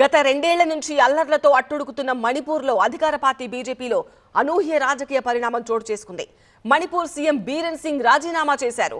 గత రెండేళ్ళ నుంచి అల్లర్లతో అట్టుడుకుతున్న మణిపూర్లో అధికార పార్టీ బీజేపీలో అనూహ్య రాజకీయ పరిణామం చోటు చేసుకుంది. మణిపూర్ సీఎం బీరెన్ సింగ్ రాజీనామా చేశారు.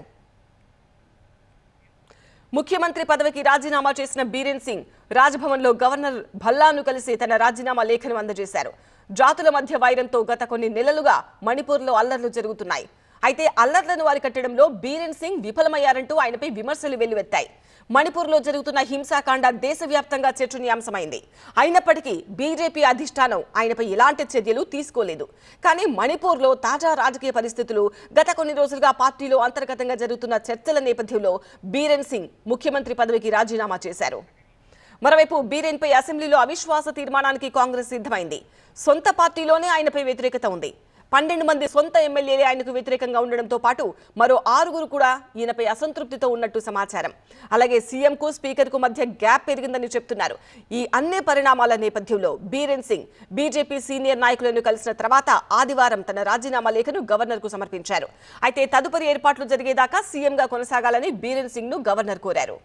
ముఖ్యమంత్రి పదవికి రాజీనామా చేసిన బీరెన్ సింగ్ రాజ్భవన్లో గవర్నర్ భల్లాను కలిసి తన రాజీనామా లేఖను అందజేశారు. జాతుల మధ్య వైరంతో గత కొన్ని నెలలుగా మణిపూర్లో అల్లర్లు జరుగుతున్నాయి. అయితే అల్లర్లను అరికట్టడంలో బీరెన్ సింగ్ విఫలమయ్యారంటూ ఆయనపై విమర్శలు వెల్లువెత్తాయి. మణిపూర్లో జరుగుతున్న హింసాకాండ దేశవ్యాప్తంగా చర్చనీయాంశమైంది. అయినప్పటికీ బీజేపీ అధిష్టానం ఆయనపై ఎలాంటి చర్యలు తీసుకోలేదు. కానీ మణిపూర్లో తాజా రాజకీయ పరిస్థితులు గత కొన్ని రోజులుగా పార్టీలో అంతర్గతంగా జరుగుతున్న చర్చల నేపథ్యంలో బీరెన్ సింగ్ ముఖ్యమంత్రి పదవికి రాజీనామా చేశారు. మరోవైపు బీరెన్పై అసెంబ్లీలో అవిశ్వాస తీర్మానానికి కాంగ్రెస్ సిద్ధమైంది. సొంత పార్టీలోనే ఆయనపై వ్యతిరేకత ఉంది. పన్నెండు మంది సొంత ఎమ్మెల్యేలే ఆయనకు వ్యతిరేకంగా ఉండడంతో పాటు మరో ఆరుగురు కూడా ఈయనపై అసంతృప్తితో ఉన్నట్టు సమాచారం. అలాగే సీఎంకు స్పీకర్కు మధ్య గ్యాప్ పెరిగిందని చెప్తున్నారు. ఈ అన్ని పరిణామాల నేపథ్యంలో బీరెన్ సింగ్ బీజేపీ సీనియర్ నాయకులను కలిసిన తర్వాత ఆదివారం తన రాజీనామా లేఖను గవర్నర్కు సమర్పించారు. అయితే తదుపరి ఏర్పాట్లు జరిగేదాకా సీఎంగా కొనసాగాలని బీరెన్ సింగ్ను గవర్నర్ కోరారు.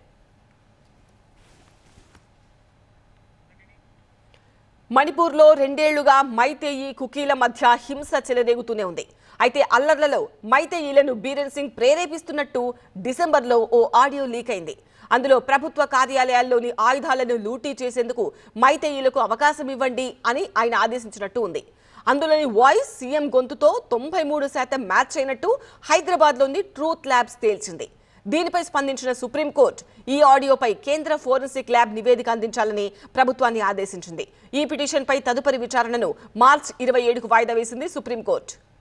మణిపూర్లో రెండేళ్ళుగా మైతేయి కుకీల మధ్య హింస చెలరేగుతూనే ఉంది. అయితే అల్లర్లలో మైతేయిలను బీరెన్ సింగ్ ప్రేరేపిస్తున్నట్టు డిసెంబర్లో ఓ ఆడియో లీక్ అయింది. అందులో ప్రభుత్వ కార్యాలయాల్లోని ఆయుధాలను లూటీ చేసేందుకు మైతేయిలకు అవకాశం ఇవ్వండి అని ఆయన ఆదేశించినట్టు ఉంది. అందులోని వాయిస్ సీఎం గొంతుతో తొంభై మూడు శాతం మ్యాచ్ అయినట్టు హైదరాబాద్లోని ట్రూత్ ల్యాబ్స్ తేల్చింది. దీనిపై స్పందించిన సుప్రీంకోర్టు ఈ ఆడియోపై కేంద్ర ఫోరెన్సిక్ ల్యాబ్ నివేదిక అందించాలని ప్రభుత్వాన్ని ఆదేశించింది. ఈ పిటిషన్పై తదుపరి విచారణను మార్చ్ ఇరవై ఏడుకు వాయిదా వేసింది సుప్రీంకోర్టు.